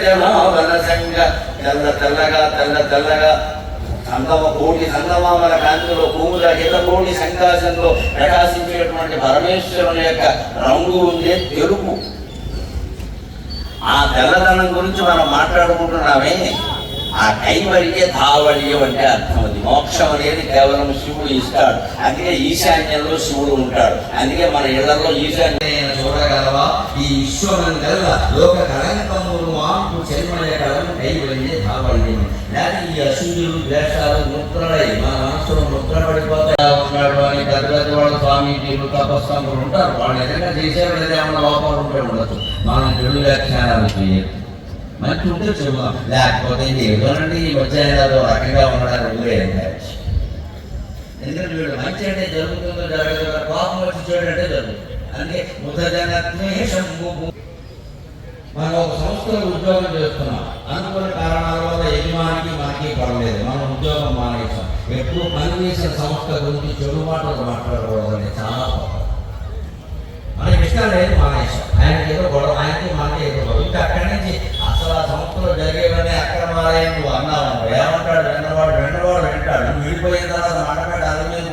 తెల్ల తెల్లగా తెల్ల తెల్లగా. సంగమ కోటి సంగమామల కాంతిలో భూముల హితకోటి సంకాశంలో ప్రకాశించేటువంటి పరమేశ్వరుని యొక్క రంగు ఉండే తెలుపు. ఆ తెల్లదనం గురించి మనం మాట్లాడుకుంటున్నామే. ఆ కైవల్య ధావల్యం అంటే అర్థం అది. మోక్షం అనేది కేవలం శివుడు ఇస్తాడు. అందుకే ఈశాన్యంలో శివుడు ఉంటాడు. అందుకే మన ఇళ్ళలో ఈశాన్య చూడగలవా? ఈ విశ్వమం కల్లా లోక కళంకములు మాంపు చెల్మయ కళం కైవల్య ధావల్యం లేక ఈ అసూయులు ద్వేషాలు ముద్రలై మన మనసులో ముద్ర పడిపోతా ఉన్నాడు అని పెద్ద పెద్ద వాళ్ళ స్వామీజీలు తపస్సంగులు ఉంటారు. వాళ్ళు ఏదైనా చేసేవాళ్ళు ఏమైనా లోపాలు ఉంటే ఉండొచ్చు. మనం చెడు వ్యాఖ్యానాలు చేయరు మంచి ఉంటే చెబుదాం. లేకపోతే ఏదోనండి ఈ మధ్య రకంగా ఉండడానికి వదిలేయండి ఎందుకంటే వీడు మంచి అంటే జరుగుతుందో జరగదు కోపం వచ్చి చూడంటే జరుగుతుంది. అందుకే ముద్రజనత్వేషం మనం ఒక సంస్థలో ఉద్యోగం చేస్తున్నాం. అనుకున్న కారణాల వల్ల యజమానికి మనకి పడలేదు. మనం ఉద్యోగం మానేసాం ఎప్పుడు పనిచేసిన సంస్థ గురించి చెడు మాటలు మాట్లాడకూడదని చాలా మనకి ఇష్టం లేదు మానేసాం ఆయనకి ఏదో గొడవ ఆయనకి మనకి ఏదో గొడవ. ఇంకా అక్కడి నుంచి అసలు ఆ సంస్థలో జరిగేవన్నీ అక్రమాలే నువ్వు అన్నావు ఏమంటాడు? వెన్నవాడు వెన్నవాడు వింటాడు. నువ్వు విడిపోయిన తర్వాత మాట్లాడి అలా మీద